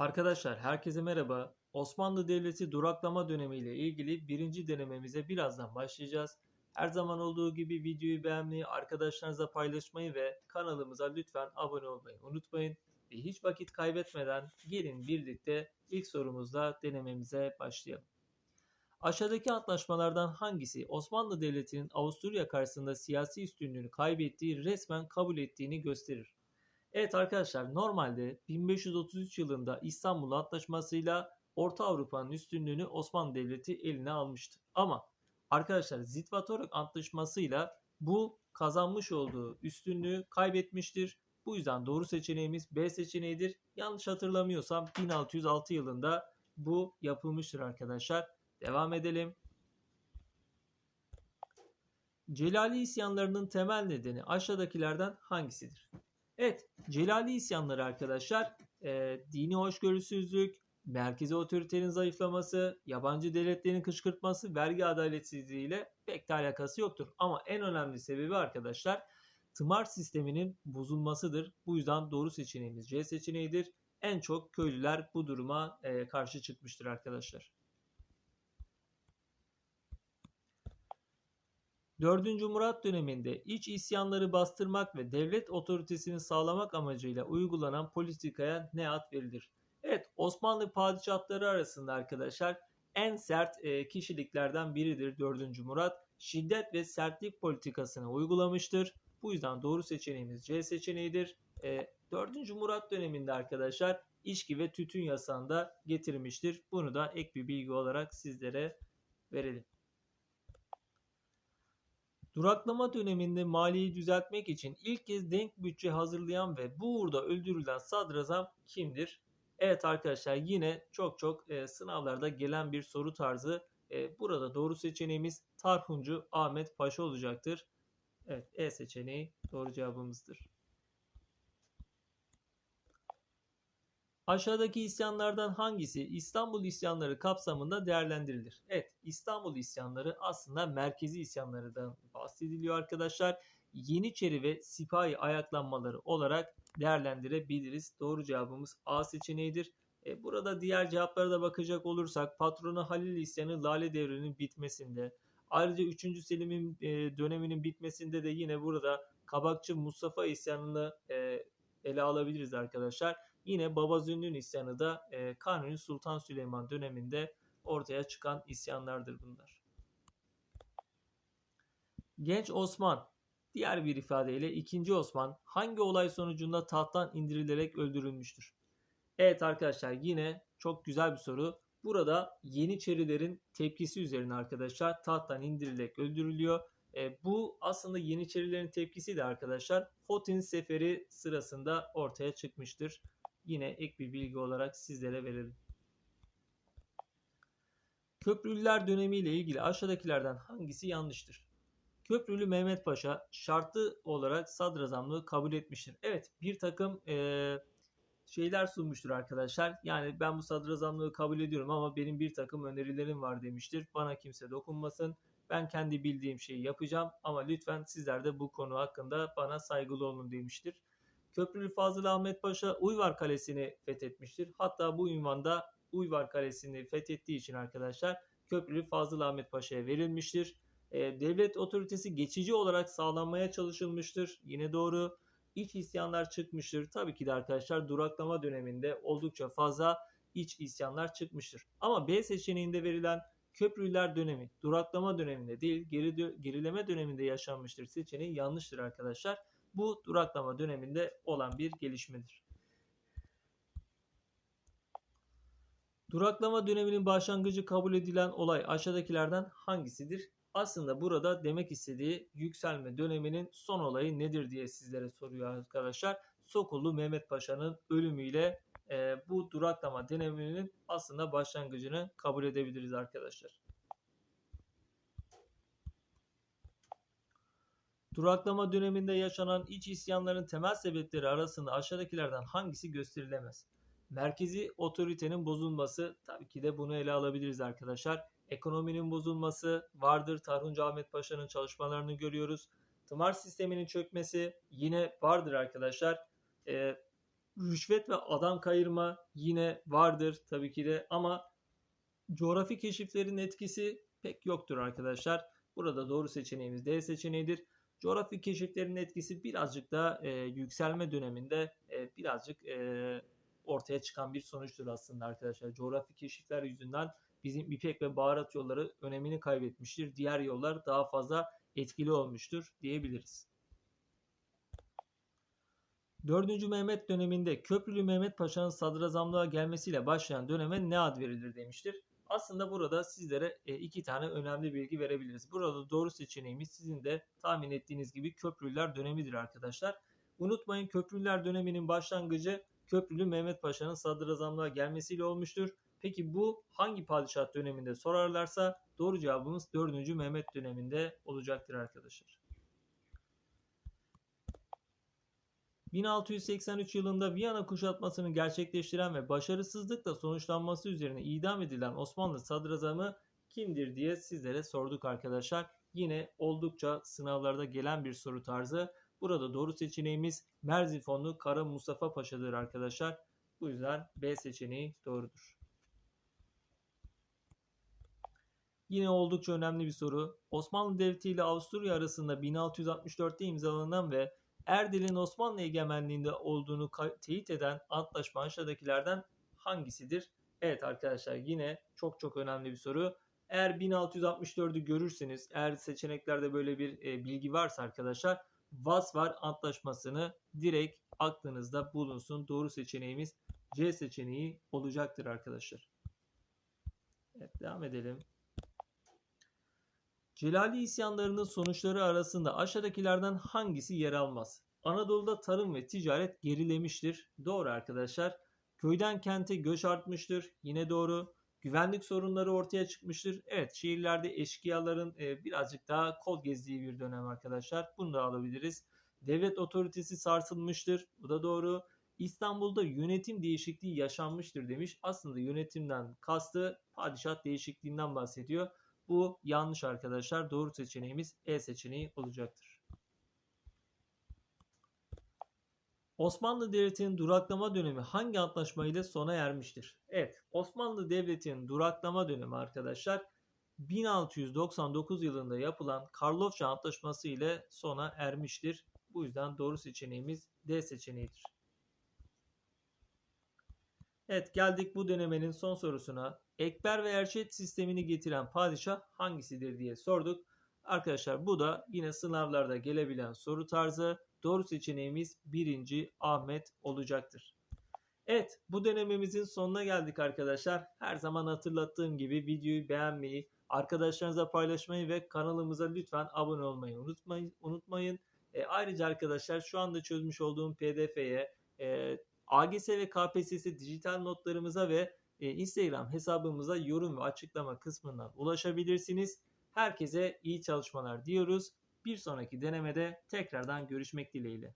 Arkadaşlar herkese merhaba. Osmanlı Devleti duraklama dönemi ile ilgili birinci denememize birazdan başlayacağız. Her zaman olduğu gibi videoyu beğenmeyi, arkadaşlarınızla paylaşmayı ve kanalımıza lütfen abone olmayı unutmayın. Ve hiç vakit kaybetmeden gelin birlikte ilk sorumuzla denememize başlayalım. Aşağıdaki antlaşmalardan hangisi Osmanlı Devleti'nin Avusturya karşısında siyasi üstünlüğünü kaybettiği resmen kabul ettiğini gösterir? Evet arkadaşlar normalde 1533 yılında İstanbul Antlaşması'yla Orta Avrupa'nın üstünlüğünü Osmanlı Devleti eline almıştı. Ama arkadaşlar Zitvatoruk Antlaşması'yla bu kazanmış olduğu üstünlüğü kaybetmiştir. Bu yüzden doğru seçeneğimiz B seçeneğidir. Yanlış hatırlamıyorsam 1606 yılında bu yapılmıştır arkadaşlar. Devam edelim. Celali isyanlarının temel nedeni aşağıdakilerden hangisidir? Evet, Celali isyanları arkadaşlar e, dini hoşgörüsüzlük, merkezi otoritenin zayıflaması, yabancı devletlerin kışkırtması, vergi adaletsizliği ile pek de alakası yoktur. Ama en önemli sebebi arkadaşlar tımar sisteminin bozulmasıdır. Bu yüzden doğru seçeneğimiz C seçeneğidir. En çok köylüler bu duruma e, karşı çıkmıştır arkadaşlar. 4. Murat döneminde iç isyanları bastırmak ve devlet otoritesini sağlamak amacıyla uygulanan politikaya ne ad verilir? Evet Osmanlı padişahları arasında arkadaşlar en sert e, kişiliklerden biridir 4. Murat. Şiddet ve sertlik politikasını uygulamıştır. Bu yüzden doğru seçeneğimiz C seçeneğidir. E, 4. Murat döneminde arkadaşlar içki ve tütün yasağını da getirmiştir. Bunu da ek bir bilgi olarak sizlere verelim. Duraklama döneminde maliyi düzeltmek için ilk kez denk bütçe hazırlayan ve bu uğurda öldürülen sadrazam kimdir? Evet arkadaşlar yine çok çok e, sınavlarda gelen bir soru tarzı. E, burada doğru seçeneğimiz Tarhuncu Ahmet Paşa olacaktır. Evet E seçeneği doğru cevabımızdır. Aşağıdaki isyanlardan hangisi İstanbul isyanları kapsamında değerlendirilir? Evet, İstanbul isyanları aslında merkezi isyanlardan bahsediliyor arkadaşlar. Yeniçeri ve sipahi ayaklanmaları olarak değerlendirebiliriz. Doğru cevabımız A seçeneğidir. E, burada diğer cevaplara da bakacak olursak patronu Halil isyanı Lale Devri'nin bitmesinde, ayrıca 3. Selim'in e, döneminin bitmesinde de yine burada Kabakçı Mustafa isyanını e, ele alabiliriz arkadaşlar. Yine Baba Zünnün isyanı da e, Kanuni Sultan Süleyman döneminde ortaya çıkan isyanlardır bunlar. Genç Osman diğer bir ifadeyle 2. Osman hangi olay sonucunda tahttan indirilerek öldürülmüştür? Evet arkadaşlar yine çok güzel bir soru. Burada Yeniçerilerin tepkisi üzerine arkadaşlar tahttan indirilerek öldürülüyor. E, bu aslında Yeniçerilerin tepkisi de arkadaşlar Hotin Seferi sırasında ortaya çıkmıştır yine ek bir bilgi olarak sizlere verelim. Köprülüler dönemi ile ilgili aşağıdakilerden hangisi yanlıştır? Köprülü Mehmet Paşa şartlı olarak sadrazamlığı kabul etmiştir. Evet bir takım e, şeyler sunmuştur arkadaşlar. Yani ben bu sadrazamlığı kabul ediyorum ama benim bir takım önerilerim var demiştir. Bana kimse dokunmasın. Ben kendi bildiğim şeyi yapacağım ama lütfen sizler de bu konu hakkında bana saygılı olun demiştir. Köprülü Fazıl Ahmet Paşa Uyvar Kalesi'ni fethetmiştir. Hatta bu ünvanda Uyvar Kalesi'ni fethettiği için arkadaşlar Köprülü Fazıl Ahmet Paşa'ya verilmiştir. E, devlet otoritesi geçici olarak sağlanmaya çalışılmıştır. Yine doğru. İç isyanlar çıkmıştır. Tabii ki de arkadaşlar duraklama döneminde oldukça fazla iç isyanlar çıkmıştır. Ama B seçeneğinde verilen Köprüler dönemi duraklama döneminde değil geri, gerileme döneminde yaşanmıştır seçeneği yanlıştır arkadaşlar. Bu duraklama döneminde olan bir gelişmedir. Duraklama döneminin başlangıcı kabul edilen olay aşağıdakilerden hangisidir? Aslında burada demek istediği yükselme döneminin son olayı nedir diye sizlere soruyor arkadaşlar. Sokullu Mehmet Paşa'nın ölümüyle e, bu duraklama döneminin aslında başlangıcını kabul edebiliriz arkadaşlar. Duraklama döneminde yaşanan iç isyanların temel sebepleri arasında aşağıdakilerden hangisi gösterilemez? Merkezi otoritenin bozulması tabii ki de bunu ele alabiliriz arkadaşlar. Ekonominin bozulması vardır. Tarhuncu Ahmet Paşa'nın çalışmalarını görüyoruz. Tımar sisteminin çökmesi yine vardır arkadaşlar. Ee, rüşvet ve adam kayırma yine vardır tabii ki de ama coğrafi keşiflerin etkisi pek yoktur arkadaşlar. Burada doğru seçeneğimiz D seçeneğidir. Coğrafi keşiflerin etkisi birazcık da e, yükselme döneminde e, birazcık e, ortaya çıkan bir sonuçtur aslında arkadaşlar. Coğrafi keşifler yüzünden bizim İpek ve baharat yolları önemini kaybetmiştir. Diğer yollar daha fazla etkili olmuştur diyebiliriz. 4. Mehmet döneminde Köprülü Mehmet Paşa'nın sadrazamlığa gelmesiyle başlayan döneme ne ad verilir demiştir. Aslında burada sizlere e, iki tane önemli bilgi verebiliriz. Burada doğru seçeneğimiz sizin de tahmin ettiğiniz gibi Köprülüler dönemidir arkadaşlar. Unutmayın Köprülüler döneminin başlangıcı Köprülü Mehmet Paşa'nın sadrazamlığa gelmesiyle olmuştur. Peki bu hangi padişah döneminde sorarlarsa doğru cevabımız 4. Mehmet döneminde olacaktır arkadaşlar. 1683 yılında Viyana kuşatmasını gerçekleştiren ve başarısızlıkla sonuçlanması üzerine idam edilen Osmanlı sadrazamı kimdir diye sizlere sorduk arkadaşlar. Yine oldukça sınavlarda gelen bir soru tarzı. Burada doğru seçeneğimiz Merzifonlu Kara Mustafa Paşa'dır arkadaşlar. Bu yüzden B seçeneği doğrudur. Yine oldukça önemli bir soru. Osmanlı Devleti ile Avusturya arasında 1664'te imzalanan ve Erdil'in Osmanlı egemenliğinde olduğunu teyit eden antlaşma aşağıdakilerden hangisidir? Evet arkadaşlar yine çok çok önemli bir soru. Eğer 1664'ü görürseniz, eğer seçeneklerde böyle bir e, bilgi varsa arkadaşlar Vasvar Antlaşması'nı direkt aklınızda bulunsun. Doğru seçeneğimiz C seçeneği olacaktır arkadaşlar. Evet devam edelim. Celali isyanlarının sonuçları arasında aşağıdakilerden hangisi yer almaz? Anadolu'da tarım ve ticaret gerilemiştir. Doğru arkadaşlar. Köyden kente göç artmıştır. Yine doğru. Güvenlik sorunları ortaya çıkmıştır. Evet şehirlerde eşkıyaların e, birazcık daha kol gezdiği bir dönem arkadaşlar. Bunu da alabiliriz. Devlet otoritesi sarsılmıştır. Bu da doğru. İstanbul'da yönetim değişikliği yaşanmıştır demiş. Aslında yönetimden kastı padişah değişikliğinden bahsediyor. Bu yanlış arkadaşlar. Doğru seçeneğimiz E seçeneği olacaktır. Osmanlı Devleti'nin duraklama dönemi hangi antlaşma ile sona ermiştir? Evet, Osmanlı Devleti'nin duraklama dönemi arkadaşlar 1699 yılında yapılan Karlofça Antlaşması ile sona ermiştir. Bu yüzden doğru seçeneğimiz D seçeneğidir. Evet geldik bu denemenin son sorusuna. Ekber ve Erşet sistemini getiren padişah hangisidir diye sorduk. Arkadaşlar bu da yine sınavlarda gelebilen soru tarzı. Doğru seçeneğimiz 1. Ahmet olacaktır. Evet bu denememizin sonuna geldik arkadaşlar. Her zaman hatırlattığım gibi videoyu beğenmeyi, arkadaşlarınıza paylaşmayı ve kanalımıza lütfen abone olmayı unutmayın. unutmayın. E, ayrıca arkadaşlar şu anda çözmüş olduğum pdf'ye e, AGS ve KPSS dijital notlarımıza ve e, Instagram hesabımıza yorum ve açıklama kısmından ulaşabilirsiniz. Herkese iyi çalışmalar diyoruz. Bir sonraki denemede tekrardan görüşmek dileğiyle.